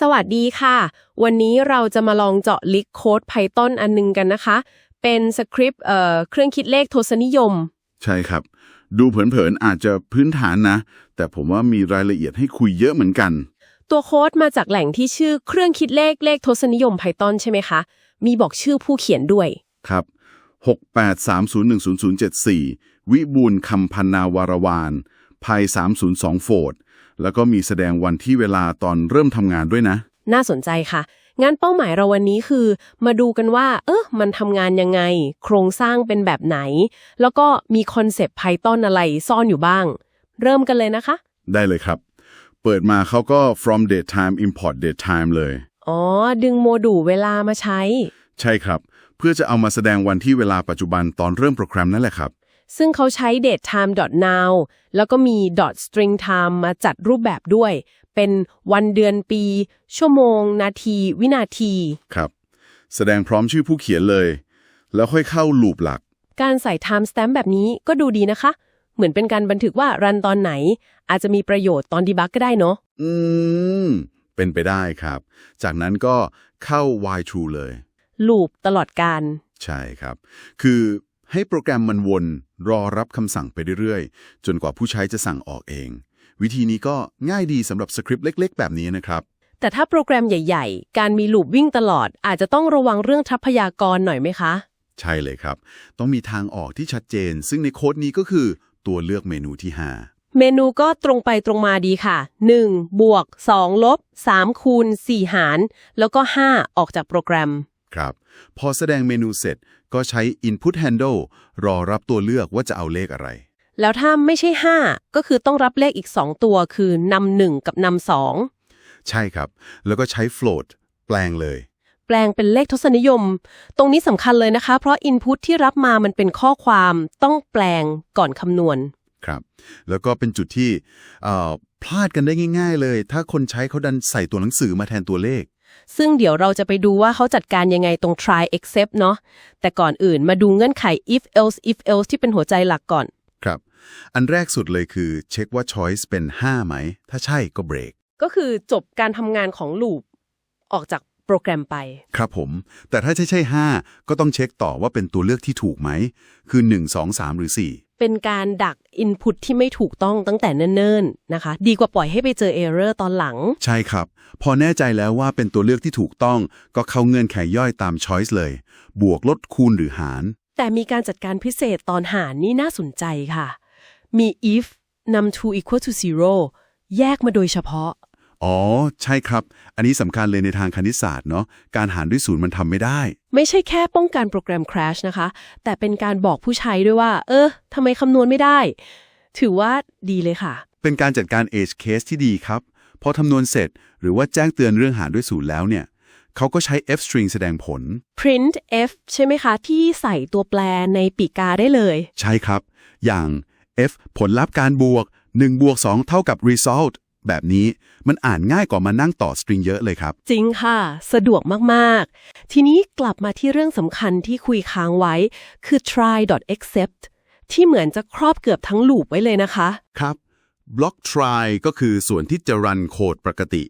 สวัสดีค่ะ วันนี้เราจะมาลองเจาะลิกโค้ด Python อันนึงกันนะคะ เป็นสคริปต์เอ่อเครื่องคิดเลขทศนิยม ใช่ครับ ดูเผินๆอาจจะพื้นฐานนะ แต่ผมว่ามีรายละเอียดให้คุยเยอะเหมือนกัน ตัวโค้ดมาจากแหล่งที่ชื่อเครื่องคิดเลขเลขทศนิยม Python ใช่ไหมคะ มีบอกชื่อผู้เขียนด้วย ครับ 68301074 วิบูลย์คำพันนาวารวานภัย302 โฟด แล้วก็มีแสดงวันที่เวลาตอนเริ่มทำงานด้วยนะ น่าสนใจค่ะงั้นเป้าหมายเราวันนี้คือ มาดูกันว่า เออมันทำงานยังไง โครงสร้างเป็นแบบไหน แล้วก็มีคอนเซปต์ Python อะไรซ่อนอยู่บ้าง เริ่มกันเลยนะคะ ได้เลยครับ เปิดมาเขาก็ from date time import date time เลย อ๋อ ดึงโมดูลเวลามาใช้ ใช่ครับ เพื่อจะเอามาแสดงวันที่เวลาปัจจุบันตอนเริ่มโปรแกรมนั่นแหละครับ ซึ่งเขาใช้ datetime.now แล้วก็มี .stringtime มาจัดรูปแบบด้วย เป็นวันเดือนปี ชั่วโมง นาที วินาที ครับ แสดงพร้อมชื่อผู้เขียนเลย แล้วค่อยเข้าลูปหลัก การใส่ timestamp แบบนี้ก็ดูดีนะคะ เหมือนเป็นการบันทึกว่ารันตอนไหน อาจจะมีประโยชน์ตอนดีบักก็ได้เนาะอืม เป็นไปได้ครับ จากนั้นก็เข้า while true เลยลูปตลอดการ ใช่ครับ คือ ให้โปรแกรมมันวนรอรับคำสั่งไปเรื่อยๆ จนกว่าผู้ใช้จะสั่งออกเอง วิธีนี้ก็ง่ายดีสำหรับสคริปต์เล็ก ๆ แบบนี้นะครับ แต่ถ้าโปรแกรมใหญ่ ๆ การมีลูปวิ่งตลอด อาจจะต้องระวังเรื่องทรัพยากรหน่อยไหมคะ ใช่เลยครับ ต้องมีทางออกที่ชัดเจน ซึ่งในโค้ดนี้ก็คือตัวเลือกเมนูที่เมนูก็ตรงไปตรงมาดีค่ะ 1 บวก 2 ลบ 3 คูณ 4 หาร แล้วก็ 5 ออกจากโปรแกรม5ครับ พอแสดงเมนูเสร็จ ก็ใช้ input handle รอรับตัวเลือกว่าจะเอาเลขอะไร แล้วถ้าไม่ใช่ 5 ก็คือต้องรับเลขอีก 2 ตัวคือนำหนึ่งกับนำสองใช่ครับ แล้วก็ใช้ float แปลงเลย แปลงเป็นเลขทศนิยม ตรงนี้สำคัญเลยนะคะ เพราะ Input ที่รับมามันเป็นข้อความต้องแปลงก่อนคำนวณ ครับแล้วก็เป็นจุดที่เอ่อพลาดกันได้ง่าย ๆ เลย ถ้าคนใช้เขาดันใส่ตัวหนังสือมาแทนตัวเลข ซึ่งเดี๋ยวเราจะไปดูว่าเขาจัดการยังไงตรง try except เนาะแต่ก่อนอื่นมาดูเงื่อนไข if else if else ที่เป็นหัวใจหลักก่อนครับ อันแรกสุดเลยคือเช็คว่า choice เป็น 5 ไหม ถ้าใช่ก็เบรกก็คือจบการทำงานของลูปออกจากโปรแกรมไป ครับผม แต่ถ้าใช่ใช่5ก็ต้องเช็คต่อว่าเป็นตัวเลือกที่ถูกไหม คือ 1 2 3 หรือ 4 เป็นการดัก Input ที่ไม่ถูกต้องตั้งแต่เนิ่นๆนะคะ ดีกว่าปล่อยให้ไปเจอ error ตอนหลัง ใช่ครับ พอแน่ใจแล้วว่าเป็นตัวเลือกที่ถูกต้อง ก็เข้าเงื่อนไขย่อยตาม choice เลย บวกลดคูณหรือหาร แต่มีการจัดการพิเศษตอนหารนี่น่าสนใจค่ะ มี if num to equal to zero แยกมาโดยเฉพาะ อ๋อ ใช่ครับ อันนี้สำคัญเลยในทางคณิตศาสตร์เนาะการหารด้วยศูนย์มันทำไม่ได้ ไม่ใช่แค่ป้องกันโปรแกรม crash นะคะ แต่เป็นการบอกผู้ใช้ด้วยว่า เออทำไมคำนวณไม่ได้ ถือว่าดีเลยค่ะ เป็นการจัดการ edge case ที่ดีครับพอคำนวณเสร็จหรือว่าแจ้งเตือนเรื่องหารด้วยศูนย์แล้วเนี่ยเขาก็ใช้ f string แสดงผล print f ใช่ไหมคะ ที่ใส่ตัวแปรในปีกาได้เลย ใช่ครับ อย่าง f ผลลัพธ์การบวก 1 บวก 2 เท่ากับ result แบบนี้มันอ่านง่ายกว่ามานั่งต่อสตริงเยอะเลยครับ จริงค่ะ สะดวกมากๆ ทีนี้กลับมาที่เรื่องสำคัญที่คุยค้างไว้ คือ try.accept ที่เหมือนจะครอบเกือบทั้งลูปไว้เลยนะคะ ครับ block try ก็คือส่วนที่จะรันโคดปกติ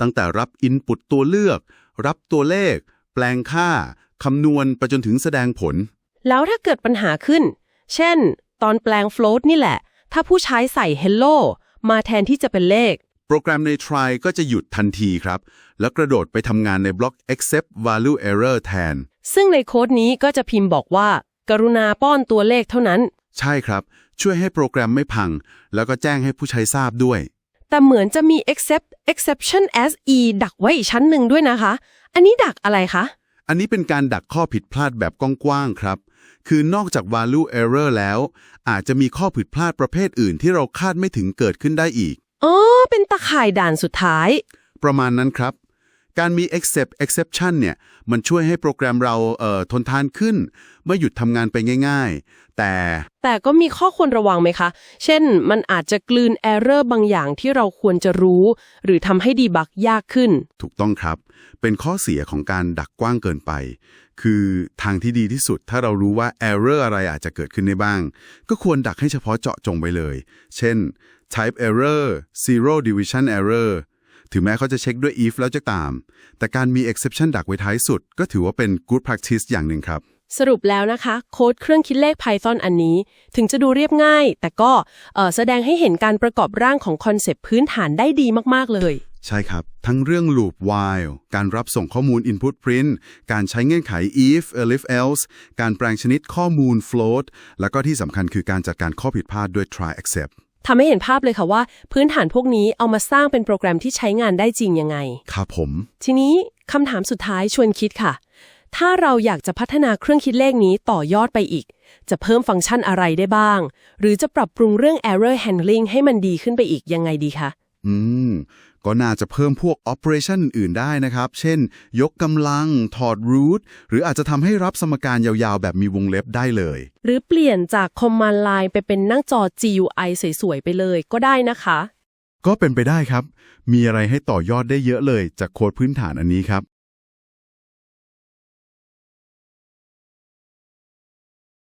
ตั้งแต่รับ input ตัวเลือก รับตัวเลข แปลงค่าคำนวณไปจนถึงแสดงผล แล้วถ้าเกิดปัญหาขึ้น เช่น ตอนแปลง float นี่แหละ ถ้าผู้ใช้ใส่ hello มาแทนที่จะเป็นเลข โปรแกรมใน try ก็จะหยุดทันทีครับ แล้วกระโดดไปทำงานในบล็อก accept value error แทน ซึ่งในโค้ดนี้ก็จะพิมพ์บอกว่า กรุณาป้อนตัวเลขเท่านั้น ใช่ครับ ช่วยให้โปรแกรมไม่พัง แล้วก็แจ้งให้ผู้ใช้ทราบด้วย แต่เหมือนจะมี except exception as e ดักไว้อีกชั้นหนึ่งด้วยนะคะ อันนี้ดักอะไรคะ อันนี้เป็นการดักข้อผิดพลาดแบบกว้างๆครับ คือนอกจาก value error แล้ว อาจจะมีข้อผิดพลาดประเภทอื่นที่เราคาดไม่ถึงเกิดขึ้นได้อีก อ๋อ เป็นตะข่ายด่านสุดท้าย ประมาณนั้นครับ การมี except exception เนี่ย มันช่วยให้โปรแกรมเราเอ่อทนทานขึ้นเมื่อหยุดทำงานไปง่าย ๆ แต่ แต่ก็มีข้อควรระวังไหมคะ เช่น มันอาจจะกลืน error บางอย่างที่เราควรจะรู้ หรือทำให้ดีบักยากขึ้น ถูกต้องครับ เป็นข้อเสียของการดักกว้างเกินไป คือทางที่ดีที่สุด ถ้าเรารู้ว่า error อะไรอาจจะเกิดขึ้นได้บ้าง ก็ควรดักให้เฉพาะเจาะจงไปเลย เช่น type error zero division error ถึงแม้เขาจะเช็คด้วย if แล้วจะตาม แต่การมี exception ดักไว้ท้ายสุด ก็ถือว่าเป็น good practice อย่างหนึ่งครับ สรุปแล้วนะคะ โค้ดเครื่องคิดเลข Python อันนี้ ถึงจะดูเรียบง่าย แต่ก็เอ่อแสดงให้เห็นการประกอบร่างของคอนเซปต์พื้นฐานได้ดีมาก ๆ เลย ใช่ครับ ทั้งเรื่อง loop while การรับส่งข้อมูล input print การใช้เงื่อนไข if elif else การแปลงชนิดข้อมูล float แล้วก็ที่สำคัญคือการจัดการข้อผิดพลาดด้วย try except ทำให้เห็นภาพเลยค่ะว่า พื้นฐานพวกนี้เอามาสร้างเป็นโปรแกรมที่ใช้งานได้จริงยังไง ครับผม ทีนี้คำถามสุดท้ายชวนคิดค่ะ ถ้าเราอยากจะพัฒนาเครื่องคิดเลขนี้ต่อยอดไปอีก จะเพิ่มฟังก์ชันอะไรได้บ้าง หรือจะปรับปรุงเรื่อง error handling ให้มันดีขึ้นไปอีกยังไงดีคะ อืม ก็น่าจะเพิ่มพวก operation อื่น ๆ ได้นะครับ เช่น ยกกำลัง ถอด root หรืออาจจะทำให้รับสมการยาวๆ แบบมีวงเล็บได้เลย หรือเปลี่ยนจาก command line ไปเป็นหน้าจอ GUI สวย ๆ ไปเลยก็ได้นะคะ ก็เป็นไปได้ครับ มีอะไรให้ต่อยอดได้เยอะเลยจากโค้ดพื้นฐานอันนี้ครับ